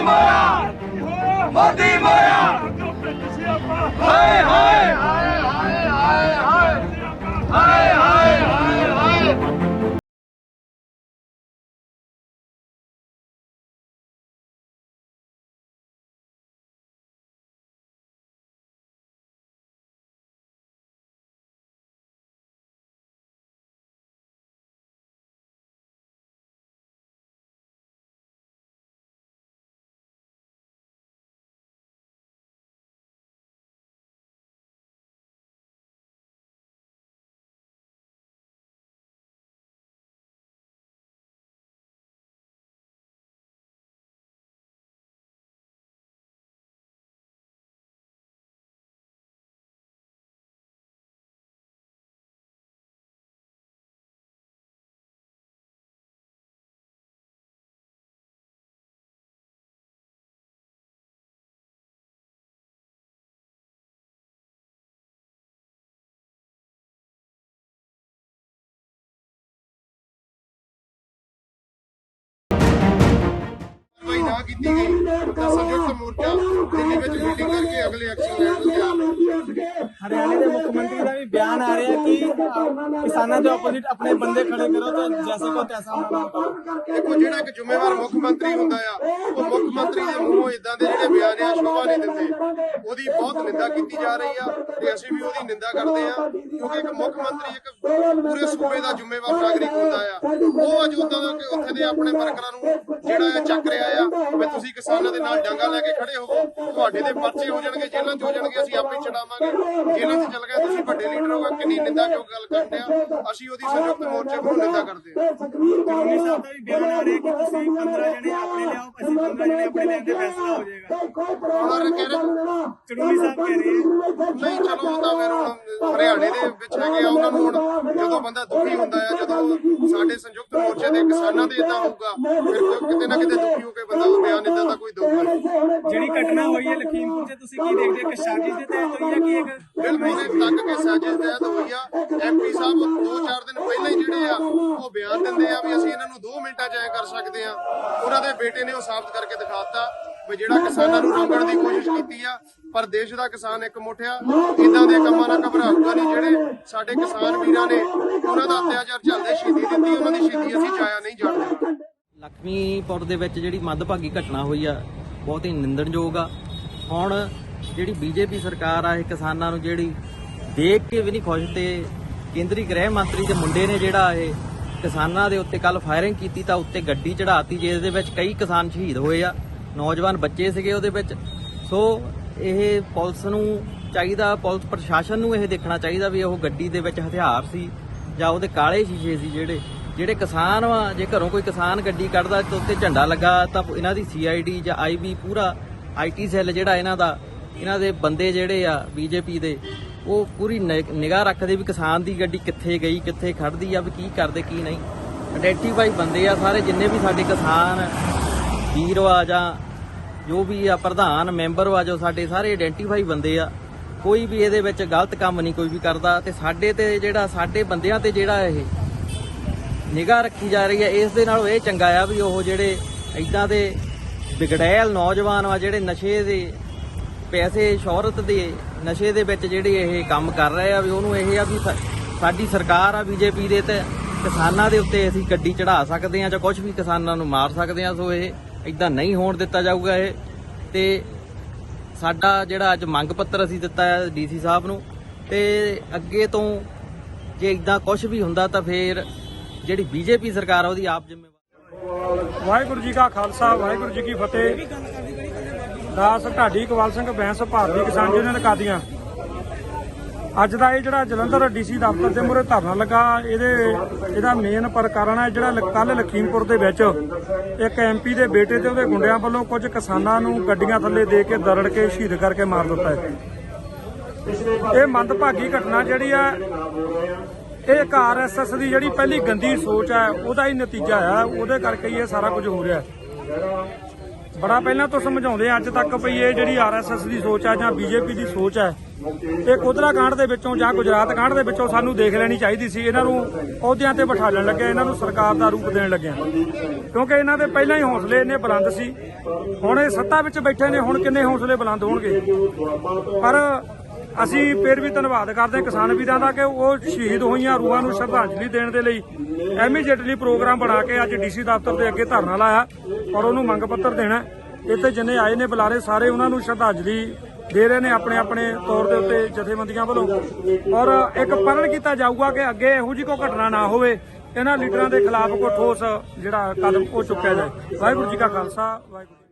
ਮਾਇਆ। ਮੋਦੀ ਮਾਇਆ। ਹਾਏ ਹਾਏ ਹਾਏ। ਕੀਤੀ ਗਈ। ਤਾਂ ਸੰਯੁਕਤ ਮੋਰਚਾ ਦਿੱਲੀ ਵਿੱਚ ਮੀਟਿੰਗ ਕਰਕੇ ਅਗਲੇ ਐਕਸ਼ਨ ਲੈਣ ਨੂੰ ਤਿਆਰ। ਹੈ ਹਰਿਆਣੇ ਦੇ ਮੁੱਖ ਮੰਤਰੀ ਦਾ ਵੀ ਬਿਆਨ ਆ ਰਿਹਾ ਕਿ ਕਿਸਾਨਾਂ ਦੇ ਆਪੋਜ਼ਿਟ ਆਪਣੇ ਬੰਦੇ ਖੜੇ ਕਰੋ ਤਾਂ ਜੈਸੇ ਕੋ ਤੈਸਾ ਹੋਣਾ ਦੇਖੋ, ਜਿਹੜਾ ਇੱਕ ਜ਼ਿੰਮੇਵਾਰ ਮੁੱਖ ਮੰਤਰੀ ਹੁੰਦਾ ਆ, ਉਹ ਮੁੱਖ ਮੰਤਰੀ ਦੇ ਮੂੰਹੋਂ ਇਦਾਂ ਦੇ ਜਿਹੜੇ ਬਿਆਨ ਆ, ਸ਼ੋਭਾ ਨਹੀਂ ਦਿੰਦੇ। ਉਹਦੀ ਬਹੁਤ ਨਿੰਦਾ ਕੀਤੀ ਜਾ ਰਹੀ ਆ ਤੇ ਅਸੀਂ ਵੀ ਉਹਦੀ ਨਿੰਦਾ ਕਰਦੇ ਆ, ਕਿਉਂਕਿ ਇੱਕ ਮੁੱਖ ਮੰਤਰੀ ਇੱਕ ਪੂਰੇ ਸੂਬੇ ਦਾ ਜ਼ਿੰਮੇਵਾਰ ਨਾਗਰਿਕ ਹੁੰਦਾ ਆ। ਉਹ ਅੱਜ ਉਦਾਂ ਦਾ ਕਿ ਉੱਥੇ ਦੇ ਆਪਣੇ ਵਰਕਰਾਂ ਨੂੰ ਜਿਹੜਾ ਚੱਕ ਰਿਹਾ ਆ ਵੀ ਤੁਸੀਂ ਕਿਸਾਨਾਂ ਦੇ ਨਾਲ ਡਾਂਗਾ ਲੈ ਕੇ ਖੜੇ ਹੋਵੋ, ਤੁਹਾਡੇ ਦੇ ਪਰਚੇ ਹੋ ਜਾਣਗੇ, ਜੇਲ੍ਹਾਂ 'ਚ ਹੋ ਜਾਣਗੇ, ਅਸੀਂ ਆਪੇ ਛਡਾਵਾਂਗੇ ਜੇਲ੍ਹਾਂ 'ਚ ਚੱਲ ਗਏ ਤੁਸੀਂ ਵੱਡੇ ਲੀਡਰ ਹੋ ਕਿੰਨੀ ਨਿੰਦਾ ਕਿਉਂ ਗੱਲ ਕਰਦੇ ਆ? ਅਸੀਂ ਉਹਦੀ ਸੰਯੁਕਤ ਮੋਰਚੇ ਵੱਲੋਂ ਨਿੰਦਾ ਕਰਦੇ ਆ। ਚੁਣੀ ਸਾਹਿਬ ਦਾ ਵੀ ਬਿਆਨ ਆ ਰਿਹਾ ਕਿ ਤੁਸੀਂ 15 ਜਣੇ ਆਪਣੇ ਲਿਆਓ ਅਸੀਂ 15 ਜਣੇ ਆਪਣੇ ਲੈਣ ਦੇ ਫੈਸਲਾ ਹੋ ਜਾਏਗਾ। ਔਰ ਕਹਿ ਰਹੇ ਚੁਣੀ ਸਾਹਿਬ ਕਹਿ ਰਹੇ ਨਹੀਂ ਚਲੋ ਤਾਂ ਫਿਰ ਹੁਣ ਹਰਿਆਣੇ ਦੇ ਵਿੱਚ ਹੈਗੇ ਆ ਉਹਨਾਂ ਨੂੰ ਹੁਣ ਜਦੋਂ ਬੰਦਾ ਦੁਖੀ ਹੁੰਦਾ ਆ ਜਦੋਂ ਸਾਡੇ ਸੰਯੁਕਤ ਮੋਰਚੇ ਦੇ ਕਿਸਾਨਾਂ ਦੇ ਇਦਾਂ ਹੋਊਗਾ ਫਿਰ ਕੋਈ ਕਿਤੇ ਨਾ ਕਿਤੇ ਦੁਖੀ ਹੋ ਕੇ ਬੰਦਾ ਉਹ ਬਿਆਨ ਇਦਾਂ ਦਾ ਕੋਈ ਦਊਗਾ ਜਿਹੜੀ ਘਟਨਾ ਹੋਈ ਹੈ ਲਖੀਮਪੁਰ 'ਚ ਤੁਸੀਂ ਕੀ ਦੇਖਦੇ ਹੋ? ਕਿ ਸਾਜ਼ਿਸ਼ ਦੇ ਤਹਿਤ ਹੋਈ ਹੈ ਕਿ ਇੱਕ ਬਿਲਕੁਲ ਇਹ ਤੱਕ ਕੇ ਸਾਜ਼ਿਸ਼ ਤਹਿਤ ਹੋਈ ਆ। ਐਮਪੀ ਸਾਹਿਬ ਦੋ ਚਾਰ ਦਿਨ ਪਹਿਲਾਂ ਹੀ ਜਿਹੜੇ ਆ ਉਹ ਬਿਆਨ ਦਿੰਦੇ ਆ ਵੀ ਅਸੀਂ ਇਹਨਾਂ ਨੂੰ 2 ਮਿੰਟਾਂ 'ਚ ਐ ਕਰ ਸਕਦੇ ਆ। ਉਹਨਾਂ ਦੇ ਬੇਟੇ ਨੇ ਉਹ ਸਾਬਤ ਕਰਕੇ ਦਿਖਾਤਾ ਵੀ ਜਿਹੜਾ ਕਿਸਾਨਾਂ ਨੂੰ ਰੋਕਣ ਦੀ ਕੋਸ਼ਿਸ਼ ਕੀਤੀ ਆ ਪਰ ਦੇਸ਼ ਦਾ ਕਿਸਾਨ ਇੱਕ ਮੁੱਠਿਆ। ਇਦਾਂ ਦੇ ਕੰਮਾਂ ਨਾਲ ਘਬਰਾਊਗਾ ਨਹੀਂ ਜਿਹੜੇ ਸਾਡੇ ਕਿਸਾਨ ਵੀਰਾਂ ਨੇ ਉਹਨਾਂ ਦਾ ਅਤਿਆਚਾਰ ਚੱਲਦੇ ਸ਼ਹੀਦੀ ਦਿੱਤੀ ਉਹਨਾਂ ਦੀ ਸ਼ਹੀਦੀ ਅਸੀਂ ਜਾਇਆ ਨਹੀਂ ਜਾਣਦੇ। ਲక్ష్ਮੀਪੁਰ ਦੇ ਵਿੱਚ ਜਿਹੜੀ ਮੱਧਭਾਗੀ ਘਟਨਾ ਹੋਈ ਆ ਬਹੁਤ ਹੀ ਨਿੰਦਣਯੋਗ ਆ। ਹੁਣ ਜਿਹੜੀ ਬੀਜੇਪੀ ਸਰਕਾਰ ਆ, ਇਹ ਕਿਸਾਨਾਂ ਨੂੰ ਜਿਹੜੀ ਦੇਖ ਕੇ ਵੀ ਨਹੀਂ ਖੁਸ਼ ਤੇ ਕੇਂਦਰੀ ਗ੍ਰਹਿ ਮੰਤਰੀ ਦੇ ਮੁੰਡੇ ਨੇ ਜਿਹੜਾ ਇਹ ਕਿਸਾਨਾਂ ਦੇ ਉੱਤੇ ਕੱਲ ਫਾਇਰਿੰਗ ਕੀਤੀ ਤਾਂ ਉੱਤੇ ਗੱਡੀ ਚੜਾਤੀ ਜਿਸ ਦੇ ਵਿੱਚ ਕਈ ਕਿਸਾਨ ਸ਼ਹੀਦ ਹੋਏ ਆ। ਨੌਜਵਾਨ ਬੱਚੇ ਸੀਗੇ ਉਹਦੇ ਵਿੱਚ। ਸੋ ਇਹ ਪੁਲਿਸ ਨੂੰ ਚਾਹੀਦਾ, ਪੁਲਿਸ ਪ੍ਰਸ਼ਾਸਨ ਨੂੰ ਇਹ ਦੇਖਣਾ ਚਾਹੀਦਾ ਵੀ ਉਹ ਗੱਡੀ ਦੇ ਵਿੱਚ ਹਥਿਆਰ ਸੀ ਜਾਂ ਉਹਦੇ ਕਾਲੇ ਸ਼ੀਸ਼ੇ ਸੀ ਜਿਹੜੇ। ਜਿਹੜੇ ਕਿਸਾਨ ਵਾ, ਜੇ ਘਰੋਂ ਕੋਈ ਕਿਸਾਨ ਗੱਡੀ ਕੱਢਦਾ ਤੇ ਉੱਤੇ ਝੰਡਾ ਲੱਗਾ, ਤਾਂ ਇਹਨਾਂ ਦੀ ਸੀਆਈਡੀ ਜਾਂ ਆਈਬੀ ਪੂਰਾ ਆਈਟੀ ਸੈੱਲ ਜਿਹੜਾ ਇਹਨਾਂ ਦਾ, ਇਹਨਾਂ ਦੇ ਬੰਦੇ ਜਿਹੜੇ ਆ ਬੀਜੇਪੀ ਦੇ, ਉਹ ਪੂਰੀ ਨਿਗਾਹ ਰੱਖਦੇ ਵੀ ਕਿਸਾਨ ਦੀ ਗੱਡੀ ਕਿੱਥੇ ਗਈ, ਕਿੱਥੇ ਖੜਦੀ ਆ, ਵੀ ਕੀ ਕਰਦੇ, ਕੀ ਨਹੀਂ। ਆਇਡੈਂਟੀਫਾਈ ਬੰਦੇ ਆ ਸਾਰੇ, ਜਿੰਨੇ ਵੀ ਸਾਡੇ ਕਿਸਾਨ, ਵੀਰ ਵਾ ਜਾਂ ਜੋ ਵੀ ਆ, ਪ੍ਰਧਾਨ, ਮੈਂਬਰ ਵਾ ਜੋ ਸਾਡੇ ਸਾਰੇ ਆਇਡੈਂਟੀਫਾਈ ਬੰਦੇ ਆ, ਕੋਈ ਵੀ ਇਹਦੇ ਵਿੱਚ ਗਲਤ ਕੰਮ ਨਹੀਂ ਕੋਈ ਵੀ ਕਰਦਾ, ਤੇ ਸਾਡੇ ਤੇ ਜਿਹੜਾ, ਸਾਡੇ ਬੰਦਿਆਂ ਤੇ ਜਿਹੜਾ ਇਹ ਨਿਗਾਹ ਰੱਖੀ ਜਾ ਰਹੀ ਹੈ। ਇਸ ਦੇ ਨਾਲ ਇਹ ਚੰਗਾ ਆ ਵੀ ਉਹ ਜਿਹੜੇ ਇਦਾਂ ਦੇ ਵਿਗੜੈਲ ਨੌਜਵਾਨ ਆ, ਜਿਹੜੇ ਨਸ਼ੇ ਦੇ ਪੈਸੇ, ਸ਼ੌਹਰਤ ਦੇ ਨਸ਼ੇ ਦੇ ਵਿੱਚ ਜਿਹੜੇ ਇਹ ਕੰਮ ਕਰ ਰਹੇ ਆ ਵੀ ਉਹਨੂੰ ਇਹ ਆ ਵੀ ਸਾ- ਸਾਡੀ ਸਰਕਾਰ ਆ ਬੀਜੇਪੀ ਦੇ ਤੇ ਕਿਸਾਨਾਂ ਦੇ ਉੱਤੇ ਅਸੀਂ ਗੱਡੀ ਚੜਾ ਸਕਦੇ ਆ ਜਾਂ ਕੁਝ ਵੀ ਕਿਸਾਨਾਂ ਨੂੰ ਮਾਰ ਸਕਦੇ ਆ, ਸੋ ਇਹ ਇਦਾਂ ਨਹੀਂ ਹੋਣ ਦਿੱਤਾ ਜਾਊਗਾ ਇਹ। ਤੇ ਸਾਡਾ ਜਿਹੜਾ ਅੱਜ ਮੰਗ ਪੱਤਰ ਅਸੀਂ ਦਿੱਤਾ ਹੈ ਡੀਸੀ ਸਾਹਿਬ ਨੂੰ, ਤੇ ਅੱਗੇ ਤੋਂ ਜੇ ਇਦਾਂ ਕੁਝ ਵੀ ਹੁੰਦਾ ਤਾਂ ਫੇਰ ਜਿਹੜੀ ਬੀਜੇਪੀ ਸਰਕਾਰ ਆ, ਉਹਦੀ ਆਪ ਜ਼ਿੰਮੇਵਾਰ। ਵਾਹਿਗੁਰੂ ਜੀ ਕਾ ਖਾਲਸਾ, ਵਾਹਿਗੁਰੂ ਜੀ ਕੀ ਫਤਿਹ। ਦਾਸ ਢਾਡੀ ਕਵਾਲ ਸਿੰਘ ਬੈਂਸ ਭਾਰਤੀ ਕਿਸਾਨ ਯੂਨੀਅਨ ਕਾਦੀਆਂ ਅੱਜ ਦਾ ਇਹ ਜਿਹੜਾ ਜਲੰਧਰ ਡੀਸੀ ਦਫ਼ਤਰ ਦੇ ਮੂਹਰੇ ਧਰਨਾ ਲੱਗਾ, ਇਹਦੇ, ਇਹਦਾ ਮੇਨ ਪ੍ਰਕਰਨ ਹੈ ਜਿਹੜਾ ਕੱਲ ਲਖੀਮਪੁਰ ਦੇ ਵਿੱਚ ਇੱਕ ਐਮਪੀ ਦੇ ਬੇਟੇ ਤੇ ਉਹਦੇ ਗੁੰਡਿਆਂ ਵੱਲੋਂ ਕੁਝ ਕਿਸਾਨਾਂ ਨੂੰ ਗੱਡੀਆਂ ਥੱਲੇ ਦੇ ਕੇ ਦਰੜ ਕੇ ਸ਼ਹੀਦ ਕਰਕੇ ਮਾਰ ਦਿੱਤਾ ਹੈ। ਇਹ ਮੰਦਭਾਗੀ ਘਟਨਾ ਜਿਹੜੀ ਹੈ ਇਹ ਇੱਕ ਆਰਐਸਐਸ ਦੀ ਜਿਹੜੀ ਪਹਿਲੀ ਗੰਦੀ ਸੋਚ ਹੈ, ਉਹਦਾ ਹੀ ਨਤੀਜਾ ਆ। ਉਹਦੇ ਕਰਕੇ ਹੀ ਇਹ ਸਾਰਾ ਕੁਝ ਹੋ ਰਿਹਾ। ਬੜਾ ਪਹਿਲਾਂ ਤੋਂ ਸਮਝਾਉਂਦੇ ਅੱਜ ਤੱਕ ਵੀ ਇਹ ਜਿਹੜੀ ਆਰਐਸਐਸ ਦੀ ਸੋਚ ਹੈ ਜਾਂ ਬੀਜੇਪੀ ਦੀ ਸੋਚ ਹੈ ਇਹ ਕੋਦਰਾ ਕਾਂਡ ਦੇ ਵਿੱਚੋਂ ਜਾਂ ਗੁਜਰਾਤ ਕਾਂਡ ਦੇ ਵਿੱਚੋਂ ਸਾਨੂੰ ਦੇਖ ਲੈਣੀ ਚਾਹੀਦੀ ਸੀ। ਇਹਨਾਂ ਨੂੰ ਅਹੁਦਿਆਂ ਤੇ ਬਿਠਾਲਣ ਲੱਗਿਆ ਇਹਨਾਂ ਨੂੰ ਸਰਕਾਰ ਦਾ ਰੂਪ ਦੇਣ ਲੱਗਿਆ ਕਿਉਂਕਿ ਇਹਨਾਂ ਦੇ ਪਹਿਲਾਂ ਹੀ ਹੌਸਲੇ ਇੰਨੇ ਬੁਲੰਦ ਸੀ। ਹੁਣ ਇਹ ਸੱਤਾ ਵਿੱਚ ਬੈਠੇ ਨੇ, ਹੁਣ ਕਿੰਨੇ ਹੌਸਲੇ ਬੁਲੰਦ ਹੋਣਗੇ? ਪਰ ਅਸੀਂ ਫਿਰ ਵੀ ਧੰਨਵਾਦ ਕਰਦੇ ਹਾਂ ਕਿਸਾਨ ਵੀਰਾਂ ਦਾ ਕਿ ਉਹ ਸ਼ਹੀਦ ਹੋਈਆਂ ਰੂਹਾਂ ਨੂੰ ਸ਼ਰਧਾਂਜਲੀ ਦੇਣ ਦੇ ਲਈ ਐਮੀਜੀਏਟਲੀ ਪ੍ਰੋਗਰਾਮ ਬਣਾ ਕੇ ਅੱਜ ਡੀਸੀ ਦਫ਼ਤਰ ਦੇ ਅੱਗੇ ਧਰਨਾ ਲਾਇਆ ਔਰ ਉਹਨੂੰ ਮੰਗ ਪੱਤਰ ਦੇਣਾ ਇੱਥੇ ਜਿੰਨੇ ਆਏ ਨੇ ਬੁਲਾਰੇ, ਸਾਰੇ ਉਹਨਾਂ ਨੂੰ ਸ਼ਰਧਾਂਜਲੀ ਦੇ ਰਹੇ ਨੇ ਆਪਣੇ ਆਪਣੇ ਤੌਰ ਦੇ ਉੱਤੇ ਜਥੇਬੰਦੀਆਂ ਵੱਲੋਂ। ਔਰ ਇੱਕ ਪਰਨ ਕੀਤਾ ਜਾਊਗਾ ਕਿ ਅੱਗੇ ਇਹੋ ਜਿਹੀ ਕੋਈ ਘਟਨਾ ਨਾ ਹੋਵੇ, ਇਹਨਾਂ ਲੀਡਰਾਂ ਦੇ ਖਿਲਾਫ ਕੋਈ ਠੋਸ ਜਿਹੜਾ ਕਦਮ ਉਹ ਚੁੱਕਿਆ ਜਾਏ। ਵਾਹਿਗੁਰੂ ਜੀ ਕਾ ਖਾਲਸਾ, ਵਾਹਿਗੁਰੂ ਜੀ